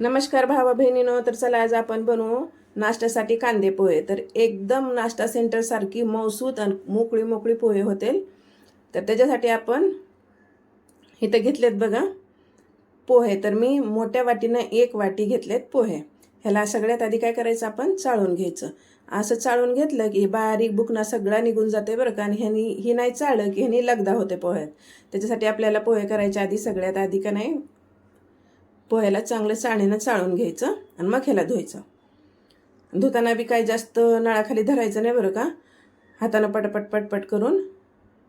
नमस्कार भावा बहिणीनो तर चला आज आपण बनवू नाश्त्यासाठी कांदे पोहे. तर एकदम नाश्ता सेंटरसारखी मौसूत आणि मोकळी मोकळी पोहे होतील. तर त्याच्यासाठी आपण इथं घेतलेत बघा पोहे. तर मी मोठ्या वाटीनं एक वाटी घेतलेत पोहे. ह्याला सगळ्यात आधी काय करायचं आपण? चाळून घ्यायचं. असं चाळून घेतलं की बारीक बुकना सगळा निघून जाते बरं का. आणि ह्यानी ही नाही चाळलं की ह्यानी लगदा होते पोह्यात त्याच्यासाठी आपल्याला पोहे करायच्या आधी सगळ्यात आधी का नाही पोह्याला चांगलं चाळणीनं चाळून घ्यायचं आणि मग ह्याला धुवायचं. धुताना बी काही जास्त नळाखाली धरायचं नाही बरं का? हातानं पटपट पटपट करून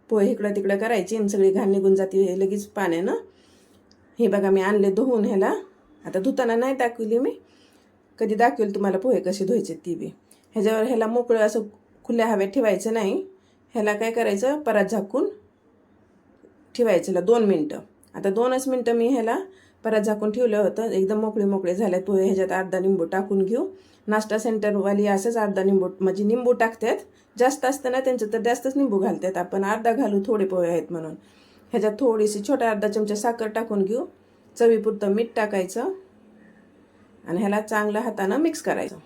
पोहे इकडं तिकडं करायची आणि सगळी घाण निघून जाते लगेच पाण्यानं. हे बघा मी आणले धुवून ह्याला. आता धुताना नाही दाखवली मी. कधी दाखवेल तुम्हाला पोहे कसे धुवायचे ती बी. ह्याच्यावर ह्याला मोकळं असं खुल्या हव्यात ठेवायचं नाही. ह्याला काय करायचं? परात झाकून ठेवायचं ह्याला दोन मिनटं. आता दोनच मिनटं मी ह्याला परत झाकून ठेवलं होतं. एकदम मोकळे मोकळे झाले पोहे ह्याच्यात अर्धा निंबू टाकून घेऊ. नाश्ता सेंटरवाली असंच अर्धा निंबू म्हणजे निंबू टाकतात. जास्त असतं ना त्यांचं तर जास्तच निंबू घालतात. आपण अर्धा घालू थोडे पोहे आहेत म्हणून. ह्याच्यात थोडीशी छोटा अर्धा चमचा साखर टाकून घेऊ. चवीपुरतं मीठ टाकायचं. आणि ह्याला चांगलं हातानं मिक्स करायचं.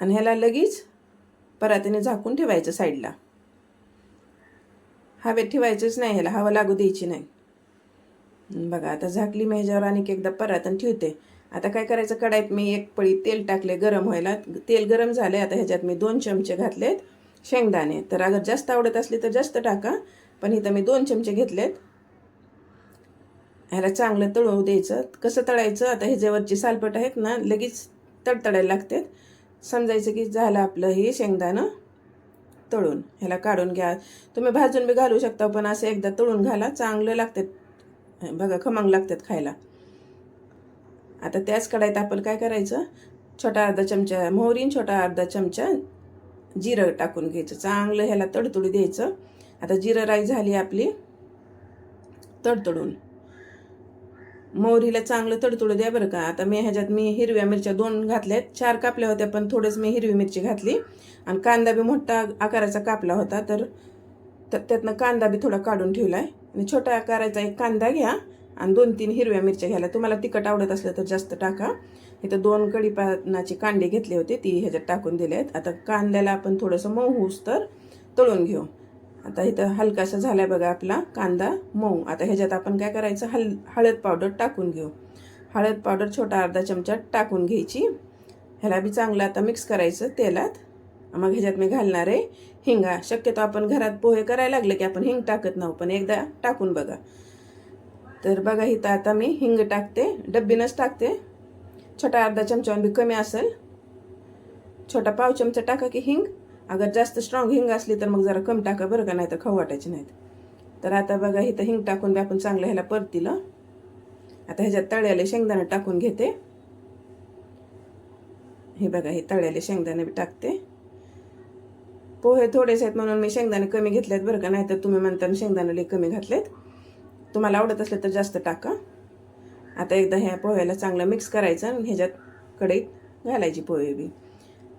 आणि ह्याला लगेच परातीने झाकून ठेवायचं साईडला हवेत ठेवायचंच नाही ह्याला. हवा लागू द्यायची नाही. बघा आता झाकली मी ह्याच्यावर आणि एकदा परातन ठेवते. आता काय करायचं? कढाईत मी एक पळी तेल टाकले गरम व्हायला. तेल गरम झाले आता ह्याच्यात मी दोन चमचे घातलेत शेंगदाणे. तर अगर जास्त आवडत असली तर जास्त टाका पण इथं मी दोन चमचे घेतलेत. ह्याला चांगलं तळवू द्यायचं. कसं तळायचं? आता ह्याच्यावरची सालपट आहेत ना लगेच तडतडायला लागतात. समजायचं की झालं आपलं हे शेंगदाणं तळून. ह्याला काढून घ्या. तुम्ही भाजून बी घालू शकता पण असं एकदा तळून घाला. चांगलं लागतात बघा खमंग लागतात खायला. आता त्याच कढाईत आपण काय करायचं? छोटा अर्धा चमचा मोहरीन छोटा अर्धा चमचा जिरं टाकून घ्यायचं. चांगलं ह्याला तडतडू द्यायचं. आता जिरं राई झाली आपली तडतडून. मोहरीला चांगलं तडतडू द्या बरं का. आता मी ह्याच्यात मी हिरव्या मिरच्या दोन घातल्यात. चार कापल्या होत्या पण थोडंच मी हिरवी मिरची घातली. आणि कांदा बी मोठा आकाराचा कापला होता तर तर त्यातनं कांदा बी थोडा काढून ठेवला आहे आणि छोटा आकाराचा एक कांदा घ्या आणि दोन तीन हिरव्या मिरच्या घ्यायला. तुम्हाला तिखट आवडत असलं तर जास्त टाका. इथं दोन कढीपानाची कांदे घेतले होते ती ह्याच्यात टाकून दिले आहेत. आता कांद्याला आपण थोडंसं मऊ होऊस तर तळून घेऊ. आता इथं हलकासा झाला बघा आपला कांदा मऊ. आता ह्याच्यात आपण काय करायचं? हल हळद पावडर टाकून घेऊ. हळद पावडर छोटा अर्धा चमचा टाकून घ्यायची. ह्याला बी चांगलं आता मिक्स करायचं तेलात. मग ह्याच्यात मी घालणार आहे. हिंगा. शक्यतो आपण घरात पोहे करायला लागले की आपण हिंग टाकत नाहो हो, पण एकदा टाकून बघा. तर बघा इथं आता मी हिंग टाकते. डब्बीनंच टाकते. छोटा अर्धा चमचा बी कमी असेल. छोटा पाव चमचा टाका की हिंग. अगर जास्त स्ट्रॉंग हिंग असली तर मग जरा कमी टाका बरं का नाही तर खाऊ वाटायचे नाहीत. तर आता बघा इथं हिंग टाकून बी आपण चांगलं ह्याला परतील. आता ह्याच्यात तळ्याले शेंगदाणं टाकून घेते. हे बघा हे तळ्याले शेंगदाणे बी टाकते. हो, पोहे थोडेच आहेत म्हणून मी शेंगदाणे कमी घेतलेत बरं का नाही तर तुम्ही म्हणताना शेंगदाणे लई कमी घातलेत. तुम्हाला आवडत असले तर जास्त टाका. आता एकदा ह्या पोह्याला चांगलं मिक्स करायचं आणि ह्याच्यात कढईत घालायची पोहे बी.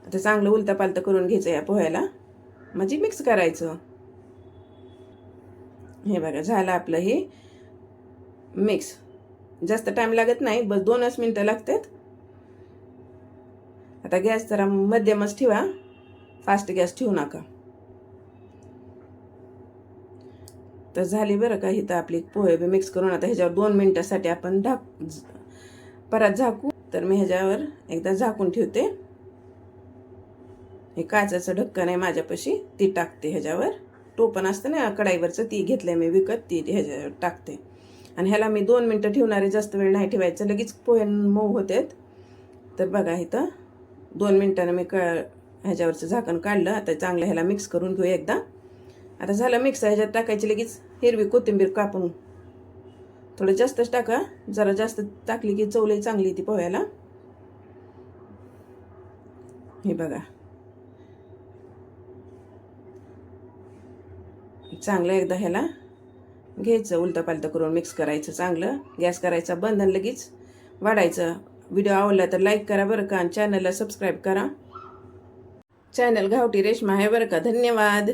आता चांगलं उलता पालतं करून घ्यायचं या पोह्याला. म्हणजे मिक्स करायचं. हे बघा झालं आपलं हे मिक्स जास्त टाईम लागत नाही बस दोनच मिनटं लागतात. आता गॅस जरा मध्यमच ठेवा. फास्ट गॅस ठेवू नका. तर झाली बरं का इथं आपली पोहे बी मिक्स करून आता ह्याच्यावर दोन मिनटासाठी आपण ढाक परत झाकू. तर मी ह्याच्यावर एकदा झाकून ठेवते. हे काचाचं ढक्कन आहे माझ्यापाशी ती टाकते ह्याच्यावर. टोपण असतं ना कढाईवरचं ती घेतल्या मी विकत ती ह्याच्यावर टाकते. आणि ह्याला मी दोन मिनटं ठेवणारे जास्त वेळ नाही ठेवायचं. लगेच पोहे मऊ होतात. तर बघा इथं दोन मिनटानं मी क ह्याच्यावरचं झाकण काढलं आता चांगलं ह्याला मिक्स करून घेऊ एकदा. आता झालं मिक्स ह्याच्यात टाकायची लगेच हिरवी कोथिंबीर कापून. थोडं जास्तच टाका जरा जास्त टाकली की चवलही चांगली ती पोह्याला. हे बघा. चांगलं एकदा ह्याला घ्यायचं उलतं पालतं करून मिक्स करायचं चांगलं. गॅस करायचा बंधन लगेच वाढायचं. व्हिडिओ आवडला तर लाईक करा बरं का आणि चॅनलला सबस्क्राईब करा. चॅनल घावटी रेश्मा आहे बरं का. धन्यवाद.